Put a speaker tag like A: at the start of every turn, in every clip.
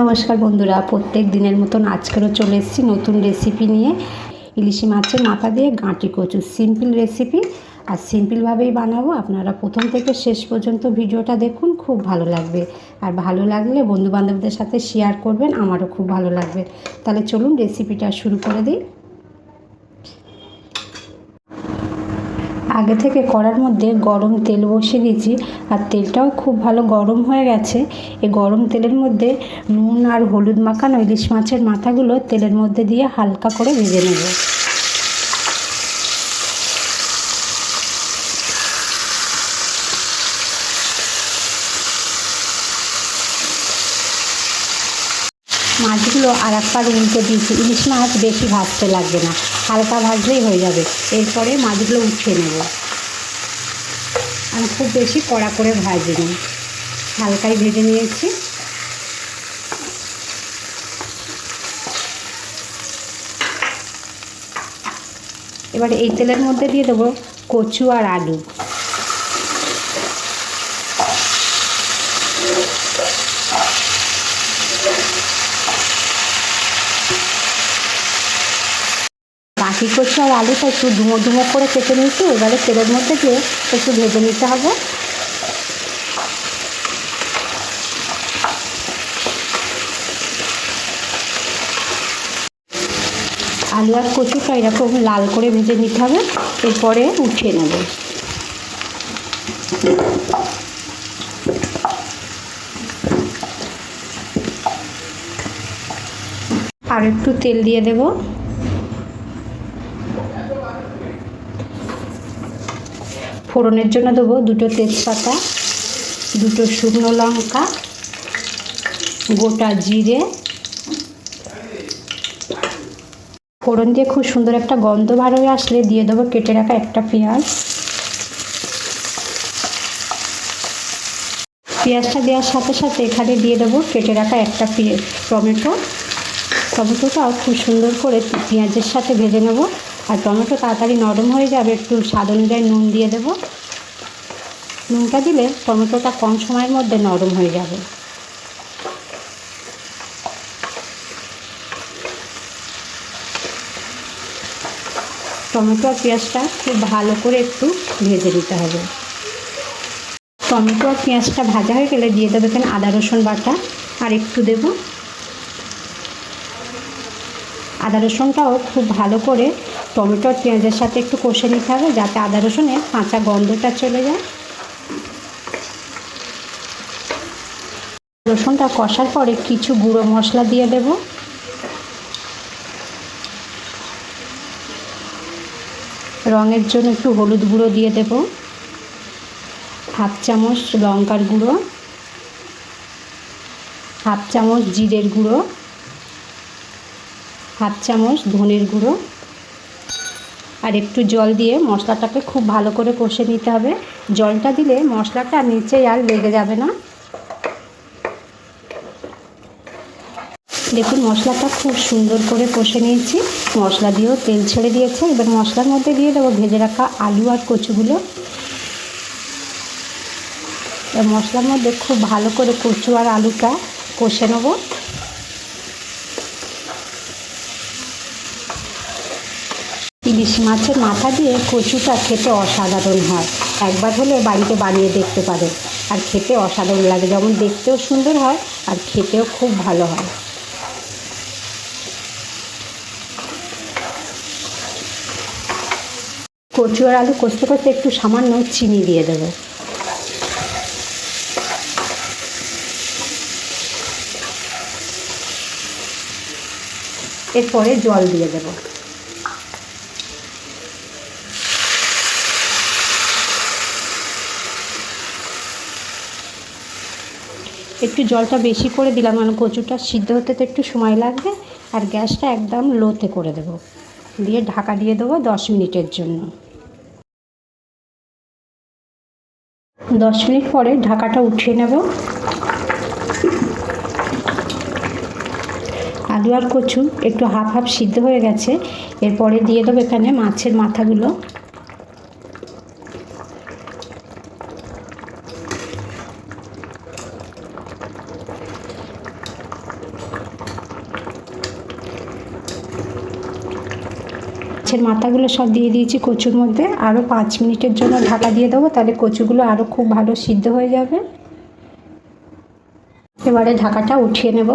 A: নমস্কার বন্ধুরা, প্রত্যেক দিনের মতন আজকেরও চলে এসেছি নতুন রেসিপি নিয়ে। ইলিশি মাছের মাথা দিয়ে গাঁটি কচু সিম্পল রেসিপি আর সিম্পলভাবেই বানাবো। আপনারা প্রথম থেকে শেষ পর্যন্ত ভিডিওটা দেখুন, খুব ভালো লাগবে। আর ভালো লাগলে বন্ধুবান্ধবদের সাথে শেয়ার করবেন, আমারও খুব ভালো লাগবে। তাহলে চলুন রেসিপিটা শুরু করে দিই। আগে থেকে কড়ার মধ্যে গরম তেল বসিয়ে দিয়েছি, আর তেলটাও খুব ভালো গরম হয়ে গেছে। এই গরম তেলের মধ্যে নুন আর হলুদ মাখানো ইলিশ মাছের মাথাগুলো তেলের মধ্যে দিয়ে হালকা করে ভেজে নেব। মাছগুলো আর একবার উল্টে দিয়েছি। ইলিশ মাছ বেশি ভাজতে লাগবে না, হালকা ভাজলেই হয়ে যাবে। এরপরে মাছগুলো উঠিয়ে নেব। আমি খুব বেশি কড়া করে ভাজিনি। হালকাই ভেজে নিয়েছি। এবার এই তেলের মধ্যে দিয়ে দেবো কচু আর আলু। বাকি কচু আর আলুটা একটু ডুমো ডুমো করে কেটে নিয়েছি, এবারে তেলের মধ্যে দিয়ে একটু ভেজে নিতে হবে। আলু আর কচুটা এরকম লাল করে ভেজে নিতে হবে, এরপরে উঠিয়ে নেব। আর একটু তেল দিয়ে দেবো। ফোড়নের জন্য দেবো দুটো তেজপাতা, দুটো শুকনো লঙ্কা, গোটা জিরে। ফোড়ন দিয়ে খুব সুন্দর একটা গন্ধ বার হয়ে আসলে দিয়ে দেবো কেটে রাখা একটা পেঁয়াজ। পেঁয়াজটা দেওয়ার সাথে সাথে এখানে দিয়ে দেবো কেটে রাখা একটা টমেটো। টমেটোটাও খুব সুন্দর করে পেঁয়াজের সাথে ভেজে নেব। আর টমেটো তাড়াতাড়ি নরম হয়ে যাবে, একটু স্বাদ অনুযায়ী নুন দিয়ে দেবো। নুনটা দিলে টমেটোটা কম সময়ের মধ্যে নরম হয়ে যাবে। টমেটো আর পেঁয়াজটা খুব ভালো করে একটু ভেজে নিতে হবে। টমেটো আর পেঁয়াজটা ভাজা হয়ে গেলে দিয়ে দেবে এখানে আদা, রসুন বাটা, আর একটু দেবো। আদা, রসুনটাও খুব ভালো করে টমেটো আর পেঁয়াজের সাথে একটু কষে নিতে হবে যাতে আদা রসুনের কাঁচা গন্ধটা চলে যায়। রসুনটা কষার পরে কিছু গুঁড়ো মশলা দিয়ে দেব। রঙের জন্য একটু হলুদ গুঁড়ো দিয়ে দেব। হাফ চামচ লঙ্কার গুঁড়ো। হাফ চামচ জিরের গুঁড়ো। হাফ চামচ ধনের গুঁড়ো। আর একটু জল দিয়ে মশলাটাকে খুব ভালো করে কষে নিতে হবে। জলটা দিলে মশলাটা নিচে আর লেগে যাবে না। দেখুন, মশলাটা খুব সুন্দর করে কষে নিয়েছি। মশলা দিয়েও তেল ছেড়ে দিয়েছে। এবার মশলার মধ্যে দিয়ে দেবো ভেজে রাখা আলু আর কচুগুলো। মশলার মধ্যে খুব ভালো করে কচু আর আলুটা কষে নেব। ইলিশ মাছের মাথা দিয়ে কচুটা খেতে অসাধারণ হয়। একবার হলে বাড়িতে বানিয়ে দেখতে পারে আর খেতে অসাধারণ লাগে, যেমন দেখতেও সুন্দর হয় আর খেতেও খুব ভালো হয়। কচু আর আলু কষতে কষতে একটু সামান্য চিনি দিয়ে দেবো। এরপরে জল দিয়ে দেবো। একটু জলটা বেশি করে দিলাম, কারণ কচুটা সিদ্ধ হতে তো একটু সময় লাগবে, আর গ্যাসটা একদম লোতে করে দেব। দিয়ে ঢাকা দিয়ে দেবো দশ মিনিটের জন্য। দশ মিনিট পরে ঢাকাটা উঠিয়ে নেব। আলু আর কচু একটু হাফ হাফ সিদ্ধ হয়ে গেছে, এরপরে দিয়ে দেবো এখানে মাছের মাথাগুলো। মাছের মাথাগুলো সব দিয়ে দিয়েছি কচুর মধ্যে। আরও পাঁচ মিনিটের জন্য ঢাকা দিয়ে দেবো, তাহলে কচুগুলো আরও খুব ভালো সিদ্ধ হয়ে যাবে। এবারে ঢাকাটা উঠিয়ে নেব।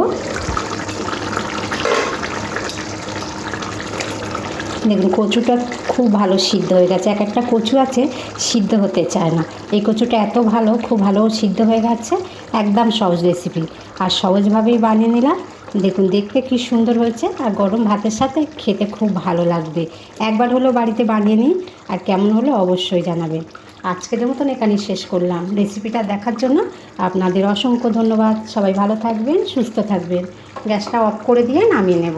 A: দেখুন, কচুটা খুব ভালো সিদ্ধ হয়ে গেছে। এক একটা কচু আছে, সিদ্ধ হতে চায় না। এই কচুটা এত ভালো, খুব ভালো সিদ্ধ হয়ে গেছে। একদম সহজ রেসিপি আর সহজভাবেই বানিয়ে নিলাম। দেখুন, দেখতে কি সুন্দর হয়েছে আর গরম ভাতের সাথে খেতে খুব ভালো লাগবে। একবার হলো বাড়িতে বানিয়ে নিন আর কেমন হলো অবশ্যই জানাবেন। আজকের মতন এখানে শেষ করলাম। রেসিপিটা দেখার জন্য আপনাদের অসংখ্য ধন্যবাদ। সবাই ভালো থাকবেন, সুস্থ থাকবেন। গ্যাসটা অফ করে দিয়ে নামিয়ে নেব।